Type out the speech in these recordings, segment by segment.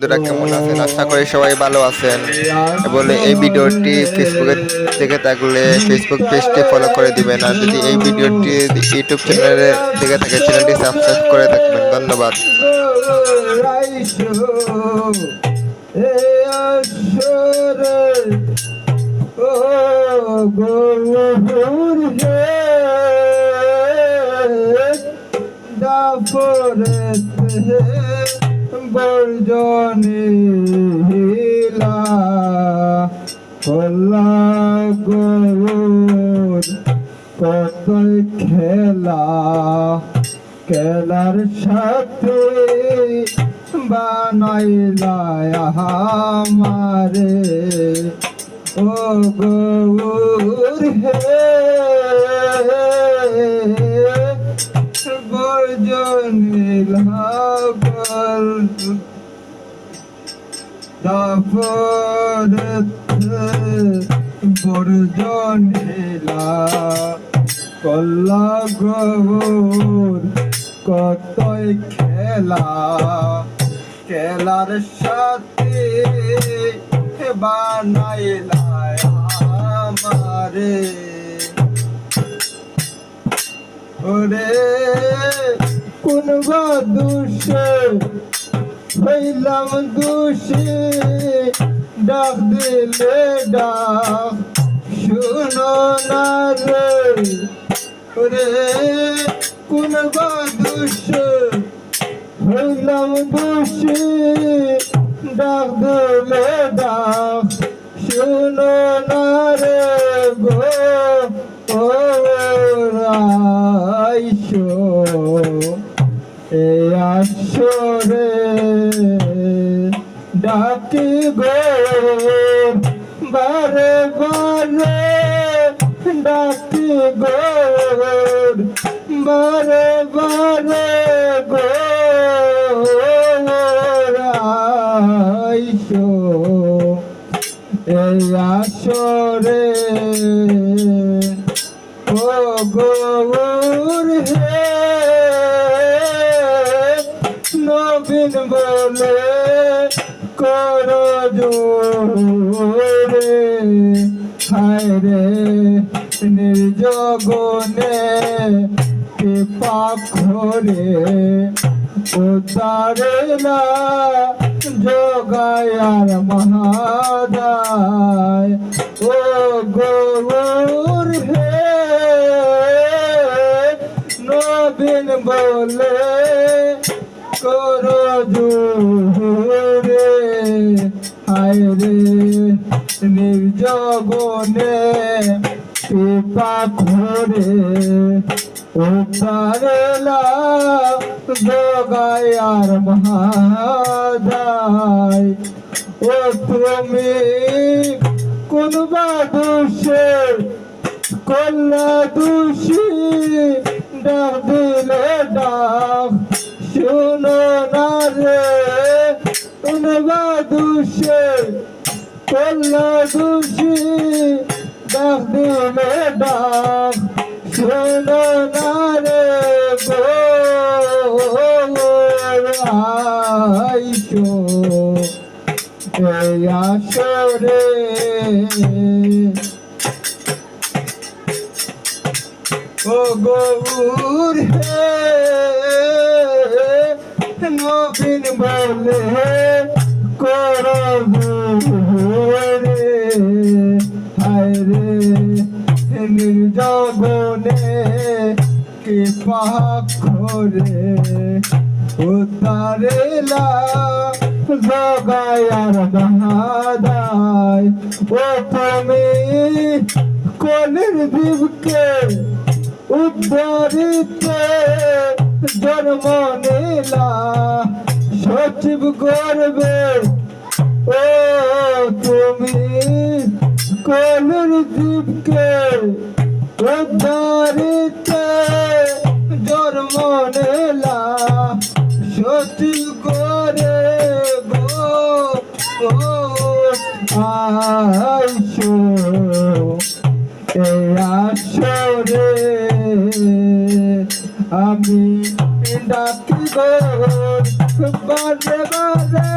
বন্ধুরা কেমন আছেন? আশা করি সবাই ভালো আছেন। বলে এই ভিডিওটি ফেসবুকে দেখে থাকলে ফেসবুক পেজটি ফলো করে দিবেন। আর যদি এই ভিডিওটি ইউটিউব চ্যানেলে দেখে থাকে চ্যানেলটি সাবস্ক্রাইব করে থাকবেন ধন্যবাদ। বর্জনীলা কল্লা গরুর কতই খেলা। খেলার সাথে বানাইলা আমারে। ও গৌর হে বর্জনীলা দাপরতে বর্জনীলা কল্লা গৌর কতই খেলা? খেলার সাথে বানাইলা আমারে? ওরে কোন দুষে হইলাম দোষী ডাক দিলে ডাক শুনো না রে রে কোন দোষে হইলাম দোষী ডাক দিলে ডাক বারে বারে ডাকি গো বারে বারে গোরাইশো এই আসরে ও গৌর হে নবীন বলে কর জোরে হায় রে, নির্জগনে কৃপা করে উতারেলা যোগায়ার মহাদায়। ও গৌর হে, নবীন বলে করো জোরে কৃপা করে উতারেলা যোগায়ার মহাদায় ও তুমি কোন বা দোষে কল্লা দোষী, ডাক দিলে ডাক। শুনো না রে কোন বা কল্লা দোষী ডাক দিলে ডাক শোনো না রে এই আসরে ও গৌর হে নবীন বলে নির্জগনে কৃপা করে উতারেলা জগায়ার দাদায় ও তুমি কলের জীবকে উদ্ধারিতে জন্ম নিলা, সচিব করবে। ও তুমি কলের জীবকে উদ্ধারিতে জন্ম নিলা সচিব করে গো আইসো এই আসরে আমি ডাকি গো, বারে বারে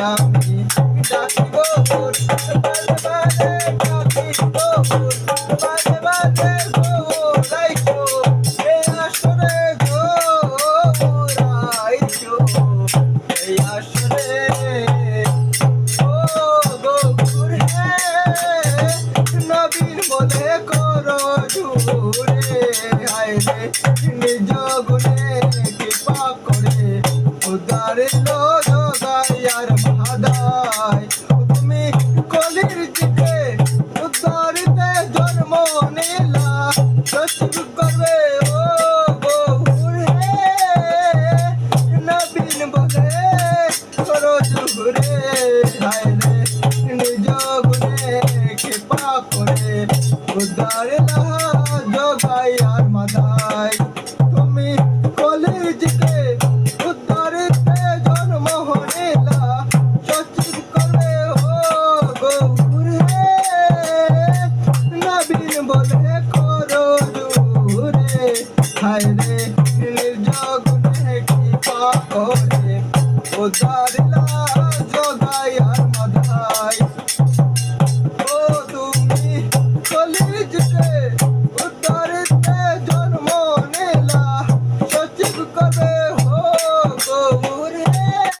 আমি ডাকিব Oh, Nela, just Rosa.